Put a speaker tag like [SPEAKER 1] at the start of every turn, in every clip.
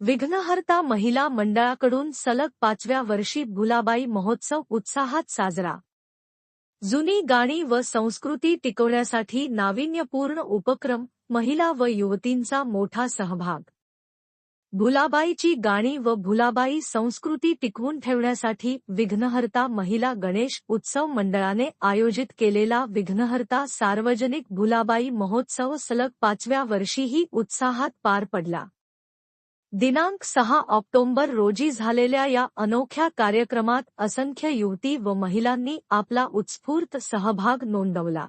[SPEAKER 1] विघ्नहर्ता महिला मंडळाकडून सलग पाचव्या वर्षी भुलाबाई महोत्सव उत्साहात साजरा. जुनी गाणी व संस्कृती टिकवण्यासाठी नाविन्यपूर्ण उपक्रम महिला व युवतींचा मोठा सहभाग. भुलाबाईची गाणी व भुलाबाई संस्कृती टिकवून ठेवण्यासाठी विघ्नहर्ता महिला गणेश उत्सव मंडळाने आयोजित केलेला विघ्नहर्ता सार्वजनिक भुलाबाई महोत्सव सलग पाचव्या वर्षीही उत्साहात पार पडला. दिनांक सहा ऑक्टोबर रोजी झालेल्या या अनोख्या कार्यक्रमात असंख्य युवती व महिलांनी आपला उत्स्फूर्त सहभाग नोंदवला.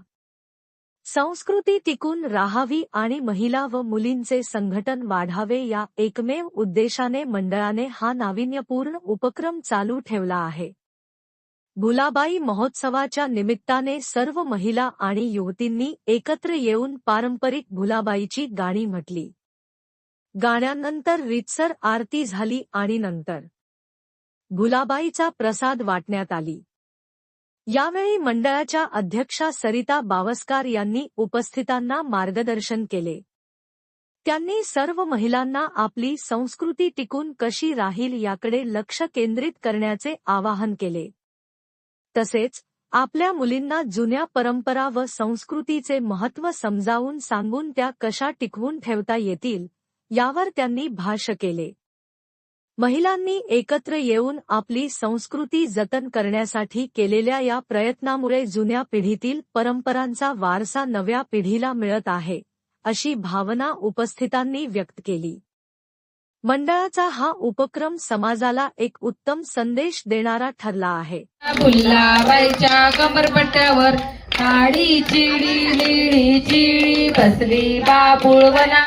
[SPEAKER 1] संस्कृती टिकून राहावी आणि महिला व मुलींचे संघटन वाढावे या एकमेव उद्देशाने मंडळाने हा नाविन्यपूर्ण उपक्रम चालू ठेवला आहे. भुलाबाई महोत्सवाच्या निमित्ताने सर्व महिला आणि युवतींनी एकत्र येऊन पारंपरिक भुलाबाईची गाणी म्हटली. गाण्यानंतर रितसर आरती झाली आणि नंतर भुलाबाईचा प्रसाद वाटण्यात आली. यावेळी मंडळाच्या अध्यक्षा सरिता बावस्कार यांनी उपस्थितांना मार्गदर्शन केले. त्यांनी सर्व महिलांना आपली संस्कृती टिकून कशी राहील याकडे लक्ष केंद्रित करण्याचे आवाहन केले. तसेच आपल्या मुलींना जुन्या परंपरा व संस्कृतीचे महत्त्व समजावून सांगून त्या कशा टिकवून ठेवता येतील यावर त्यांनी भाष्य केले. महिलांनी एकत्र येऊन आपली संस्कृती जतन करण्यासाठी केलेल्या या प्रयत्नामुळे जुन्या पिढीतील परंपरांचा वारसा नव्या पिढीला मिळत आहे अशी भावना उपस्थितांनी व्यक्त केली. मंडळाचा हा उपक्रम समाजाला एक उत्तम संदेश देणारा ठरला आहे.
[SPEAKER 2] कमरपट्ट्यावर चिडी बसली बाबुळवना.